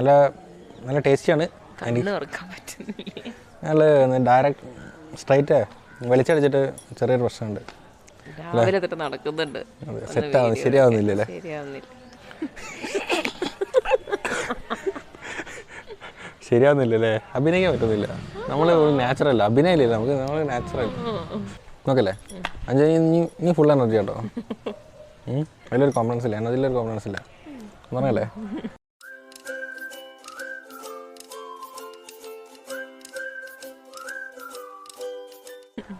നല്ല നല്ല ടേസ്റ്റിയാണ്. നല്ല ഡയറക്റ്റ് സ്ട്രൈറ്റ് വലിച്ചടിച്ചിട്ട് ചെറിയൊരു പ്രശ്നമുണ്ട്. നടക്കുന്നുണ്ട്. സെറ്റ് ആവുന്നു ശരിയാവുന്നില്ലല്ലേ ശരിയാവുന്നില്ല ശരിയാവുന്നില്ലല്ലേ അഭിനയിക്കാൻ പറ്റുന്നില്ല. നമ്മൾ നാച്ചുറൽ അഭിനയില്ലേ നമുക്ക്? നമ്മൾ നാച്ചുറൽ നോക്കല്ലേ? അഞ്ച് നീ നീ ഫുൾ എനർജി കേട്ടോ വലിയൊരു കോൺഫിഡൻസ് ഇല്ല. എനർജിയിലൊരു കോൺഫിഡൻസ് ഇല്ല. പറഞ്ഞല്ലേ?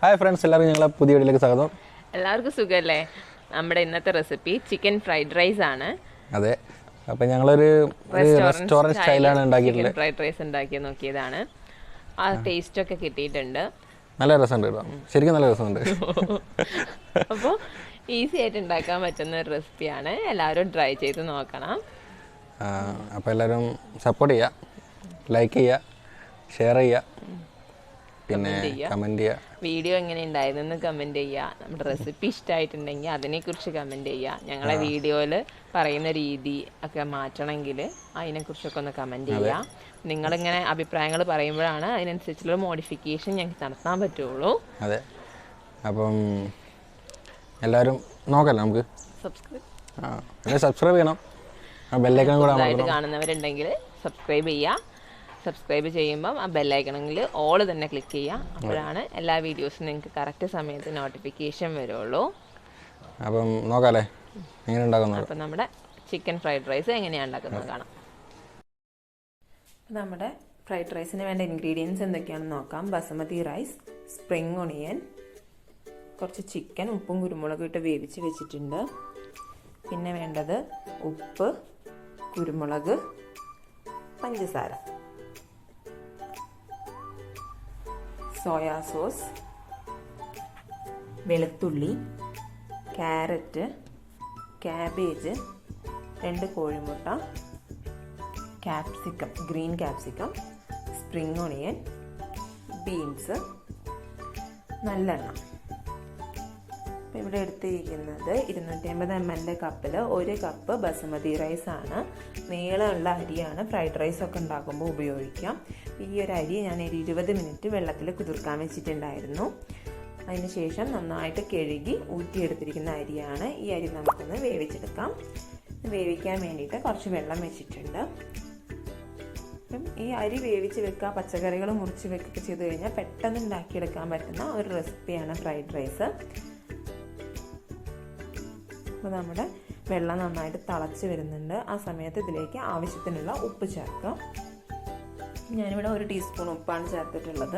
ഹായ് ഫ്രണ്ട്സ് എല്ലാവർക്കും ഞങ്ങളെ പുതിയ വീഡിയോയിലേക്ക് സ്വാഗതം. എല്ലാവർക്കും സുഖമല്ലേ നമ്മുടെ ഇന്നത്തെ റെസിപ്പി ചിക്കൻ ഫ്രൈഡ് റൈസ് ആണ്. അതെ. അപ്പം ഞങ്ങളൊരു റെസ്റ്റോറന്റ് സ്റ്റൈലാണ് ഉണ്ടാക്കിയിട്ടുള്ളത്. ഫ്രൈഡ് റൈസ് ഉണ്ടാക്കി നോക്കിയതാണ്. ആ ടേസ്റ്റ് ഒക്കെ കിട്ടിയിട്ടുണ്ട്. നല്ല രസമുണ്ട് കേട്ടോ. ശരിക്കും നല്ല രസമുണ്ട്. അപ്പോൾ ഈസി ആയിട്ട് ഉണ്ടാക്കാൻ പറ്റുന്ന ഒരു റെസിപ്പിയാണ് എല്ലാവരും ട്രൈ ചെയ്ത് നോക്കണം. അപ്പോൾ എല്ലാവരും സപ്പോർട്ട് ചെയ്യുക ലൈക്ക് ചെയ്യുക ഷെയർ ചെയ്യുക പിന്നെ കമന്റ് ചെയ്യുക വീഡിയോ എങ്ങനെ ഉണ്ടായിരുന്നു കമന്റ് ചെയ്യുക നമ്മുടെ റെസിപ്പി ഇഷ്ടമായിട്ടുണ്ടെങ്കിൽ അതിനെക്കുറിച്ച് കമന്റ് ചെയ്യുക ഞങ്ങളെ വീഡിയോയിൽ പറയുന്ന രീതി ഒക്കെ മാറ്റണമെങ്കിൽ അതിനെക്കുറിച്ചൊക്കെ ഒന്ന് കമന്റ് ചെയ്യുക നിങ്ങളിങ്ങനെ അഭിപ്രായങ്ങൾ പറയുമ്പോഴാണ് അതിനനുസരിച്ചുള്ള മോഡിഫിക്കേഷൻ ഞങ്ങൾക്ക് നടത്താൻ പറ്റുള്ളൂ. അതെ. അപ്പം എല്ലാവരും നോക്കല്ലേ നമുക്ക്. സബ്സ്ക്രൈബ് സബ്സ്ക്രൈബ് ചെയ്യണം. ബെല്ലൈക്കൺ കൂടെ കാണുന്നവരുണ്ടെങ്കിൽ സബ്സ്ക്രൈബ് ചെയ്യുക സബ്സ്ക്രൈബ് ചെയ്യുമ്പം ആ ബെല്ലൈക്കണമെങ്കിൽ ഓൾ തന്നെ ക്ലിക്ക് ചെയ്യുക. അപ്പോഴാണ് എല്ലാ വീഡിയോസും നിങ്ങൾക്ക് കറക്റ്റ് സമയത്ത് നോട്ടിഫിക്കേഷൻ വരുള്ളൂ. അപ്പം നോക്കാല്ലേ? എങ്ങനെ ഉണ്ടാക്കുന്നത്? അപ്പം നമ്മുടെ ചിക്കൻ ഫ്രൈഡ് റൈസ് എങ്ങനെയാണ് ഉണ്ടാക്കുന്നത് കാണാം. നമ്മുടെ ഫ്രൈഡ് റൈസിന് വേണ്ട ഇൻഗ്രീഡിയൻസ് എന്തൊക്കെയാണെന്ന് നോക്കാം. ബസുമതി റൈസ് സ്പ്രിംഗ് ഒണിയൻ കുറച്ച് ചിക്കൻ ഉപ്പും കുരുമുളകും ഇട്ട് വേവിച്ച് വെച്ചിട്ടുണ്ട്. പിന്നെ വേണ്ടത് ഉപ്പ് കുരുമുളക് പഞ്ചസാര. സോയാ സോസ് വെളുത്തുള്ളി ക്യാരറ്റ് ക്യാബേജ് രണ്ട് കോഴിമുട്ട capsicum green capsicum spring onion beans നല്ലെണ്ണ. അപ്പോൾ ഇവിടെ എടുത്തിരിക്കുന്നത് ഇരുന്നൂറ്റി അമ്പത് എം എല്ലിന്റെ കപ്പിൽ ഒരു കപ്പ് ബസുമതി റൈസ് ആണ്. നീളമുള്ള അരിയാണ്. ഫ്രൈഡ് റൈസ് ഒക്കെ ഉണ്ടാക്കുമ്പോൾ ഉപയോഗിക്കാം. ഈ ഒരു അരി ഞാൻ ഒരു ഇരുപത് മിനിറ്റ് വെള്ളത്തിൽ കുതിർക്കാൻ വെച്ചിട്ടുണ്ടായിരുന്നു. അതിനുശേഷം നന്നായിട്ട് കഴുകി ഊറ്റിയെടുത്തിരിക്കുന്ന അരിയാണ്. ഈ അരി നമുക്കൊന്ന് വേവിച്ചെടുക്കാം. വേവിക്കാൻ വേണ്ടിയിട്ട് കുറച്ച് വെള്ളം വെച്ചിട്ടുണ്ട്. അപ്പം ഈ അരി വേവിച്ച് വെക്കുക പച്ചക്കറികൾ മുറിച്ച് വെക്കുക ചെയ്ത് കഴിഞ്ഞാൽ പെട്ടെന്ന് ഉണ്ടാക്കിയെടുക്കാൻ പറ്റുന്ന ഒരു റെസിപ്പിയാണ് ഫ്രൈഡ് റൈസ് അപ്പോൾ നമ്മുടെ വെള്ളം നന്നായിട്ട് തിളച്ച് വരുന്നുണ്ട്. ആ സമയത്ത് ഇതിലേക്ക് ആവശ്യത്തിനുള്ള ഉപ്പ് ചേർക്കാം. ഞാനിവിടെ ഒരു ടീസ്പൂൺ ഉപ്പാണ് ചേർത്തിട്ടുള്ളത്.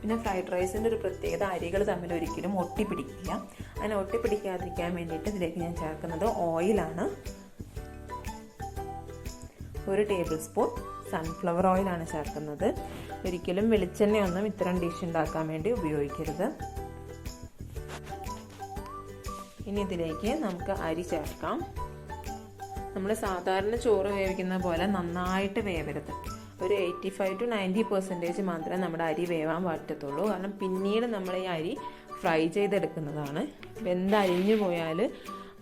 പിന്നെ ഫ്രൈഡ് റൈസിന്റെ ഒരു പ്രത്യേകത അരികൾ തമ്മിൽ ഒരിക്കലും ഒട്ടിപ്പിടിക്കില്ല. അങ്ങനെ ഒട്ടിപ്പിടിക്കാതിരിക്കാൻ വേണ്ടിയിട്ട് ഇതിലേക്ക് ഞാൻ ചേർക്കുന്നത് ഓയിലാണ്. ഒരു ടേബിൾ സ്പൂൺ സൺഫ്ലവർ ഓയിലാണ് ചേർക്കുന്നത്. ഒരിക്കലും വെളിച്ചെണ്ണയൊന്നും ഇത്തരം ഡിഷ് ഉണ്ടാക്കാൻ വേണ്ടി ഉപയോഗിക്കരുത്. ഇനി ഇതിലേക്ക് നമുക്ക് അരി ചേർക്കാം. നമ്മൾ സാധാരണ ചോറ് വേവിക്കുന്ന പോലെ നന്നായിട്ട് വേവരുത്. ഒരു eighty five to ninety percentage മാത്രമേ നമ്മുടെ അരി വേവാൻ പറ്റത്തുള്ളൂ. കാരണം പിന്നീട് നമ്മൾ ഈ അരി ഫ്രൈ ചെയ്തെടുക്കുന്നതാണ്. വെന്തരിഞ്ഞു പോയാൽ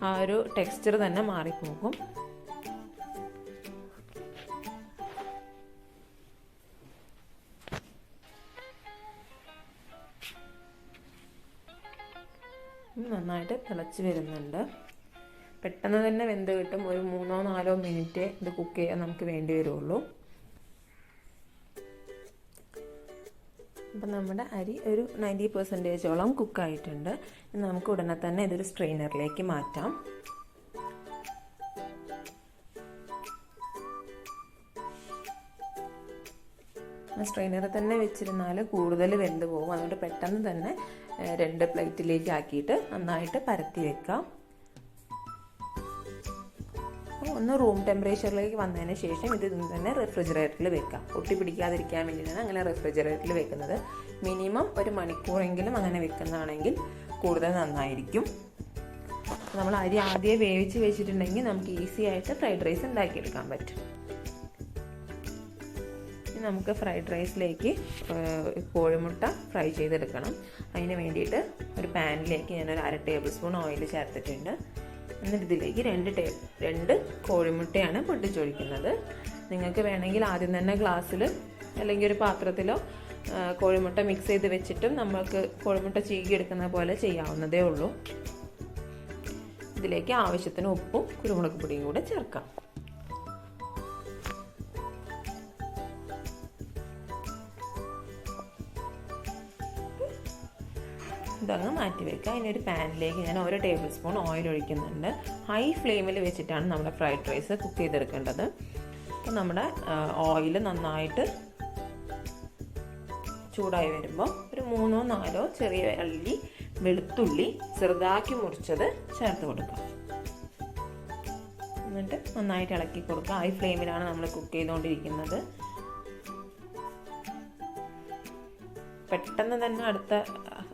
ആ ഒരു ടെക്സ്ചർ തന്നെ മാറിപ്പോകും. നന്നായിട്ട് തിളച്ച് വരുന്നുണ്ട്. പെട്ടെന്ന് തന്നെ വെന്ത് കിട്ടും. ഒരു മൂന്നോ നാലോ മിനിറ്റ് ഇത് കുക്ക് ചെയ്യാൻ നമുക്ക് വേണ്ടി വരുള്ളൂ. അപ്പം നമ്മുടെ അരി ഒരു നയന്റി പെർസെന്റേജോളം കുക്കായിട്ടുണ്ട്. നമുക്ക് ഉടനെ തന്നെ ഇതൊരു സ്ട്രെയിനറിലേക്ക് മാറ്റാം. സ്ട്രെയിനറിൽ തന്നെ വെച്ചിരുന്നാൽ കൂടുതൽ വെന്ത് പോകും. അതുകൊണ്ട് പെട്ടെന്ന് തന്നെ രണ്ട് പ്ലേറ്റിലേക്ക് ആക്കിയിട്ട് നന്നായിട്ട് പരത്തി വെക്കാം. ഒന്ന് റൂം ടെമ്പറേച്ചറിലേക്ക് വന്നതിന് ശേഷം ഇത് തന്നെ റെഫ്രിജറേറ്ററിൽ വെക്കാം. ഒട്ടി പിടിക്കാതിരിക്കാൻ വേണ്ടിയിട്ടാണ് അങ്ങനെ റെഫ്രിജറേറ്ററിൽ വെക്കുന്നത്. മിനിമം ഒരു മണിക്കൂറെങ്കിലും അങ്ങനെ വെക്കുന്നതാണെങ്കിൽ കൂടുതൽ നന്നായിരിക്കും. നമ്മൾ അരി ആദ്യം വേവിച്ച് വെച്ചിട്ടുണ്ടെങ്കിൽ നമുക്ക് ഈസി ആയിട്ട് ഫ്രൈഡ് റൈസ് ഉണ്ടാക്കിയെടുക്കാൻ പറ്റും. ഇനി നമുക്ക് ഫ്രൈഡ് റൈസിലേക്ക് കോഴിമുട്ട ഫ്രൈ ചെയ്തെടുക്കണം. അതിന് വേണ്ടിയിട്ട് ഒരു പാനിലേക്ക് ഞാൻ ഞാനൊരു അര ടേബിൾ സ്പൂൺ ഓയിൽ ചേർത്തിട്ടുണ്ട്. എന്നിട്ട് ഇതിലേക്ക് രണ്ട് ടേ രണ്ട് കോഴിമുട്ടയാണ് പൊട്ടിച്ചൊഴിക്കുന്നത്. നിങ്ങൾക്ക് വേണമെങ്കിൽ ആദ്യം തന്നെ ഗ്ലാസ്സിൽ അല്ലെങ്കിൽ ഒരു പാത്രത്തിലോ കോഴിമുട്ട മിക്സ് ചെയ്ത് വെച്ചിട്ടും നമുക്ക് കോഴിമുട്ട ചീകി എടുക്കുന്ന പോലെ ചെയ്യാവുന്നതേ ഉള്ളൂ. ഇതിലേക്ക് ആവശ്യത്തിന് ഉപ്പും കുരുമുളക് പൊടിയും കൂടെ ചേർക്കാം. ഇതങ്ങ് മാറ്റി വെക്കുക. ഒരു പാനിലേക്ക് ഞാൻ ഓരോ ടേബിൾ സ്പൂൺ ഓയിൽ ഒഴിക്കുന്നുണ്ട്. ഹൈ ഫ്ലെയിമിൽ വെച്ചിട്ടാണ് നമ്മുടെ ഫ്രൈഡ് റൈസ് കുക്ക് ചെയ്തെടുക്കേണ്ടത്. അപ്പം നമ്മുടെ ഓയിൽ നന്നായിട്ട് ചൂടായി വരുമ്പോൾ ഒരു മൂന്നോ നാലോ ചെറിയ അള്ളി വെളുത്തുള്ളി ചെറുതാക്കി മുറിച്ചത് ചേർത്ത് കൊടുക്കാം എന്നിട്ട് നന്നായിട്ട് ഇളക്കി കൊടുക്കുക. ഹൈ ഫ്ലെയിമിലാണ് നമ്മൾ കുക്ക് ചെയ്തുകൊണ്ടിരിക്കുന്നത്. പെട്ടെന്ന് തന്നെ അടുത്ത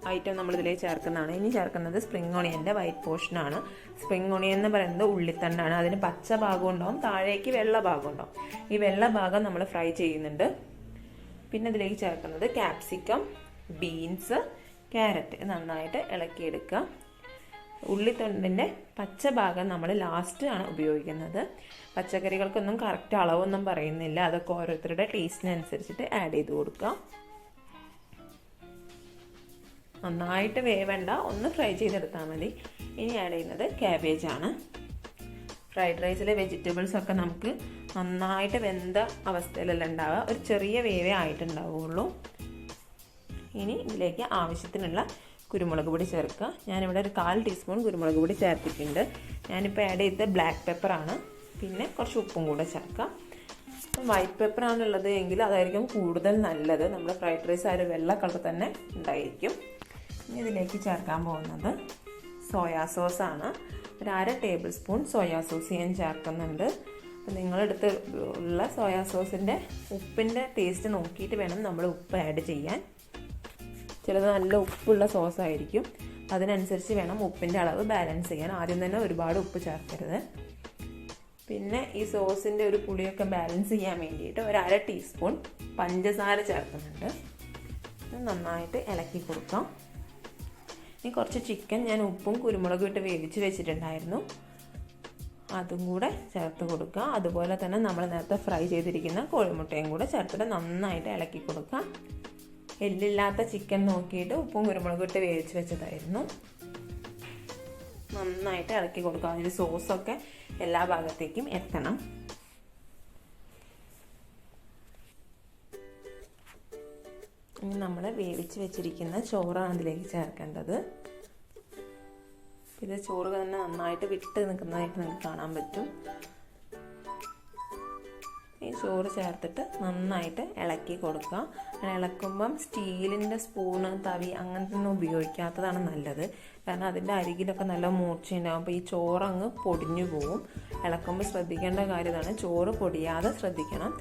ഐറ്റം നമ്മൾ ഇതിലേക്ക് ചേർക്കുന്നതാണ്. ഇനി ചേർക്കുന്നത് സ്പ്രിംഗ് ഓണിയന്റെ വൈറ്റ് പോർഷനാണ് സ്പ്രിംഗ് ഓണിയൻ എന്ന് പറയുന്നത് ഉള്ളിത്തണ്ടാണ്. അതിന് പച്ച ഭാഗം ഉണ്ടാവും താഴേക്ക് വെള്ള ഭാഗം ഉണ്ടാവും. ഈ വെള്ള ഭാഗം നമ്മൾ ഫ്രൈ ചെയ്യുന്നുണ്ട്. പിന്നെ ഇതിലേക്ക് ചേർക്കുന്നത് ക്യാപ്സിക്കം ബീൻസ് ക്യാരറ്റ് നന്നായിട്ട് ഇളക്കിയെടുക്കുക. ഉള്ളിത്തൊണ്ടിന്റെ പച്ച ഭാഗം നമ്മൾ ലാസ്റ്റ് ആണ് ഉപയോഗിക്കുന്നത്. പച്ചക്കറികൾക്കൊന്നും കറക്റ്റ് അളവൊന്നും പറയുന്നില്ല. അതൊക്കെ ഓരോരുത്തരുടെ ടേസ്റ്റിനനുസരിച്ചിട്ട് ആഡ് ചെയ്ത് കൊടുക്കുക നന്നായിട്ട് വേവണ്ട ഒന്ന് ഫ്രൈ ചെയ്തെടുത്താൽ മതി. ഇനി ആഡ് ചെയ്യുന്നത് ക്യാബേജ് ആണ്. ഫ്രൈഡ് റൈസിലെ വെജിറ്റബിൾസ് ഒക്കെ നമുക്ക് നന്നായിട്ട് വെന്ത അവസ്ഥയിലല്ല ഉണ്ടാവുക. ഒരു ചെറിയ വേവേ ആയിട്ടുണ്ടാവുകയുള്ളൂ ഇനി ഇതിലേക്ക് ആവശ്യത്തിനുള്ള കുരുമുളക് പൊടി ചേർക്കുക. ഞാനിവിടെ ഒരു കാൽ ടീസ്പൂൺ കുരുമുളക് പൊടി ചേർത്തിട്ടുണ്ട്. ഞാനിപ്പോൾ ആഡ് ചെയ്തത് ബ്ലാക്ക് പെപ്പറാണ് പിന്നെ കുറച്ച് ഉപ്പും കൂടെ ചേർക്കാം വൈറ്റ് പെപ്പറാണുള്ളത് എങ്കിൽ അതായിരിക്കും കൂടുതൽ നല്ലത്. നമ്മുടെ ഫ്രൈഡ് റൈസ് ആ ഒരു വെള്ള കളർ തന്നെ ഉണ്ടായിരിക്കും. ഇതിലേക്ക് ചേർക്കാൻ പോകുന്നത് സോയാ സോസാണ്. ഒരു അര ടേബിൾ സ്പൂൺ സോയാ സോസ് ഞാൻ ചേർക്കുന്നുണ്ട്. അപ്പം നിങ്ങളെടുത്ത് ഉള്ള സോയാ സോസിന്റെ ഉപ്പിന്റെ ടേസ്റ്റ് നോക്കിയിട്ട് വേണം നമ്മൾ ഉപ്പ് ആഡ് ചെയ്യാൻ. ചിലത് നല്ല ഉപ്പുള്ള സോസായിരിക്കും അതിനനുസരിച്ച് വേണം ഉപ്പിന്റെ അളവ് ബാലൻസ് ചെയ്യാൻ. ആദ്യം തന്നെ ഒരുപാട് ഉപ്പ് ചേർക്കരുത്. പിന്നെ ഈ സോസിന്റെ ഒരു പുളിയൊക്കെ ബാലൻസ് ചെയ്യാൻ വേണ്ടിയിട്ട് ഒരു അര ടീസ്പൂൺ പഞ്ചസാര ചേർക്കുന്നുണ്ട്. നന്നായിട്ട് ഇളക്കി കൊടുക്കാം. ഇനി കുറച്ച് ചിക്കൻ ഞാൻ ഉപ്പും കുരുമുളകും ഇട്ട് വേവിച്ച് വെച്ചിട്ടുണ്ടായിരുന്നു. അതും കൂടെ ചേർത്ത് കൊടുക്കുക. അതുപോലെ തന്നെ നമ്മൾ നേരത്തെ ഫ്രൈ ചെയ്തിരിക്കുന്ന കോഴിമുട്ടയും കൂടെ ചേർത്തിട്ട് നന്നായിട്ട് ഇളക്കി കൊടുക്കുക. എല്ലില്ലാത്ത ചിക്കൻ നോക്കിയിട്ട് ഉപ്പും കുരുമുളകും ഇട്ട് വേവിച്ച് വെച്ചതായിരുന്നു. നന്നായിട്ട് ഇളക്കി കൊടുക്കുക. അതിന് സോസൊക്കെ എല്ലാ ഭാഗത്തേക്കും എത്തണം. ഇനി നമ്മൾ വേവിച്ച് വെച്ചിരിക്കുന്ന ചോറാണ് അതിലേക്ക് ചേർക്കേണ്ടത്. ഇത് ചോറ് തന്നെ നന്നായിട്ട് വിട്ട് നിൽക്കുന്നതായിട്ട് നിങ്ങൾക്ക് കാണാൻ പറ്റും. ചോറ് ചേർത്തിട്ട് നന്നായിട്ട് ഇളക്കി കൊടുക്കുക. അങ്ങനെ ഇളക്കുമ്പം സ്റ്റീലിന്റെ സ്പൂണ് തവി അങ്ങനത്തെ ഒന്നും ഉപയോഗിക്കാത്തതാണ് നല്ലത്. കാരണം അതിന്റെ അരികിലൊക്കെ നല്ല മൂർച്ചയുണ്ടാകും അപ്പോൾ ഈ ചോറങ്ങ് പൊടിഞ്ഞു പോവും. ഇളക്കുമ്പോൾ ശ്രദ്ധിക്കേണ്ട കാര്യമാണ് ചോറ് പൊടിയാതെ ശ്രദ്ധിക്കണം.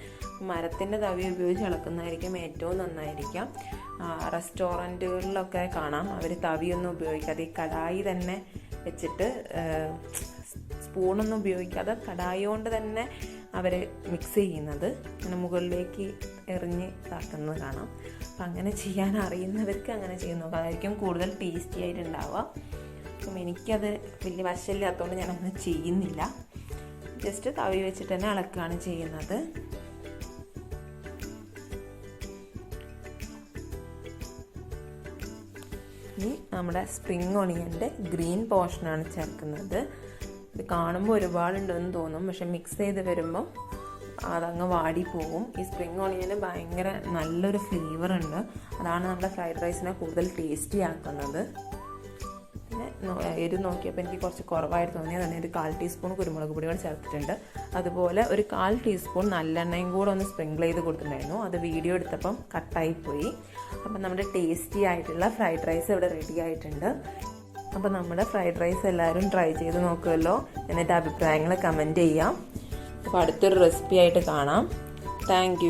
മരത്തിന്റെ തവി ഉപയോഗിച്ച് ഇളക്കുന്നതായിരിക്കും ഏറ്റവും നന്നായിരിക്കാം. റെസ്റ്റോറന്റുകളിലൊക്കെ കാണാം. അവർ തവിയൊന്നും ഉപയോഗിക്കാതെ ഈ കടായി തന്നെ വെച്ചിട്ട് സ്പൂണൊന്നും ഉപയോഗിക്കാതെ കടായി കൊണ്ട് തന്നെ അവർ മിക്സ് ചെയ്യുന്നത്. അങ്ങനെ മുകളിലേക്ക് എറിഞ്ഞ് ഇതാക്കുന്നത് കാണാം. അപ്പം അങ്ങനെ ചെയ്യാൻ അറിയുന്നവർക്ക് അങ്ങനെ ചെയ്ത് നോക്കാം. അതായിരിക്കും കൂടുതൽ ടേസ്റ്റി ആയിട്ടുണ്ടാവുക. അപ്പം എനിക്കത് വലിയ വശമില്ലാത്തതുകൊണ്ട് ഞാനൊന്നും ചെയ്യുന്നില്ല. ജസ്റ്റ് തവി വെച്ചിട്ട് തന്നെ അളക്കുകയാണ് ചെയ്യുന്നത്. ഇനി നമ്മുടെ സ്പ്രിങ് ഒണിയന്റെ ഗ്രീൻ പോർഷനാണ് ചേർക്കുന്നത്. ഇത് കാണുമ്പോൾ ഒരുപാടുണ്ടെന്ന് തോന്നും. പക്ഷെ മിക്സ് ചെയ്ത് വരുമ്പോൾ അതങ്ങ് വാടിപ്പോവും ഈ സ്പ്രിങ് ഓണിയന് ഭയങ്കര നല്ലൊരു ഫ്ലേവർ ഉണ്ട്. അതാണ് നമ്മുടെ ഫ്രൈഡ് റൈസിനെ കൂടുതൽ ടേസ്റ്റി ആക്കുന്നത്. പിന്നെ എരി നോക്കിയപ്പോൾ എനിക്ക് കുറച്ച് കുറവായിട്ട് തോന്നി. അതിന് ഒരു കാൽ ടീസ്പൂൺ കുരുമുളക് പൊടി കൂടെ ചേർത്തിട്ടുണ്ട്. അതുപോലെ ഒരു കാൽ ടീസ്പൂൺ നല്ലെണ്ണയും കൂടെ ഒന്ന് സ്പ്രിങ്കിൾ ചെയ്ത് കൊടുത്തിട്ടുണ്ടായിരുന്നു. അത് വീഡിയോ എടുത്തപ്പം കട്ടായിപ്പോയി അപ്പം നമ്മുടെ ടേസ്റ്റി ആയിട്ടുള്ള ഫ്രൈഡ് റൈസ് ഇവിടെ റെഡി ആയിട്ടുണ്ട്. അപ്പോൾ നമ്മുടെ ഫ്രൈഡ് റൈസ് എല്ലാവരും ട്രൈ ചെയ്ത് നോക്കുമല്ലോ എന്നിട്ട് അഭിപ്രായങ്ങൾ കമന്റ് ചെയ്യാം. അപ്പോൾ അടുത്തൊരു റെസിപ്പി ആയിട്ട് കാണാം. താങ്ക്